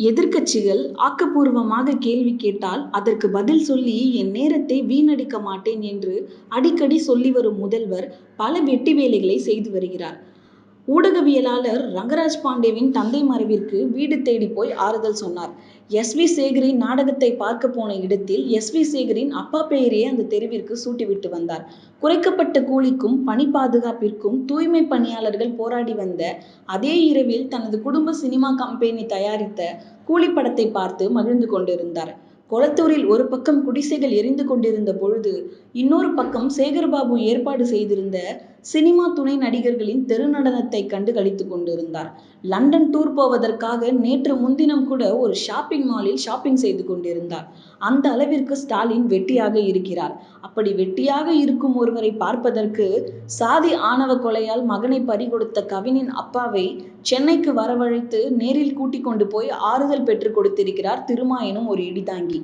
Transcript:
எதிர்க்கட்சிகள் ஆக்கப்பூர்வமாக கேள்வி கேட்டால் அதற்கு பதில் சொல்லி என் நேரத்தை வீணடிக்க மாட்டேன் என்று அடிக்கடி சொல்லி வரும் முதல்வர் பல வெட்டி வேலைகளை செய்து வருகிறார். ஊடகவியலாளர் ரங்கராஜ் பாண்டேவின் தந்தை மறைவிற்கு வீடு தேடி போய் ஆறுதல் சொன்னார். எஸ். வி. சேகரின் நாடகத்தை பார்க்க போன இடத்தில் எஸ். வி. சேகரின் அப்பா பெயரையே அந்த தெருவிற்கு சூட்டிவிட்டு வந்தார். குறைக்கப்பட்ட கூலிக்கும் பணி பாதுகாப்பிற்கும் தூய்மை பணியாளர்கள் போராடி வந்த அதே இரவில் தனது குடும்ப சினிமா கம்பெனி தயாரித்த கூலி படத்தை பார்த்து மகிழ்ந்து கொண்டிருந்தார். கொளத்தூரில் ஒரு பக்கம் குடிசைகள் எரிந்து கொண்டிருந்த பொழுது இன்னொரு பக்கம் சேகர்பாபு ஏற்பாடு செய்திருந்த சினிமா துணை நடிகர்களின் தெரு நடனத்தை கண்டு களித்துக் கொண்டிருந்தார். லண்டன் டூர் போவதற்காக நேற்று முன்தினம் கூட ஒரு ஷாப்பிங் மாலில் ஷாப்பிங் செய்து கொண்டிருந்தார். அந்த அளவிற்கு ஸ்டாலின் வெட்டியாக இருக்கிறார். அப்படி வெட்டியாக இருக்கும் ஒருவரை பார்ப்பதற்கு சாதி ஆணவ கொலையால் மகனை பறிகொடுத்த கவினின் அப்பாவை சென்னைக்கு வரவழைத்து நேரில் கூட்டிக் கொண்டு போய் ஆறுதல் பெற்றுக் கொடுத்திருக்கிறார் திருமா எனும் ஒரு இடிதாங்கி.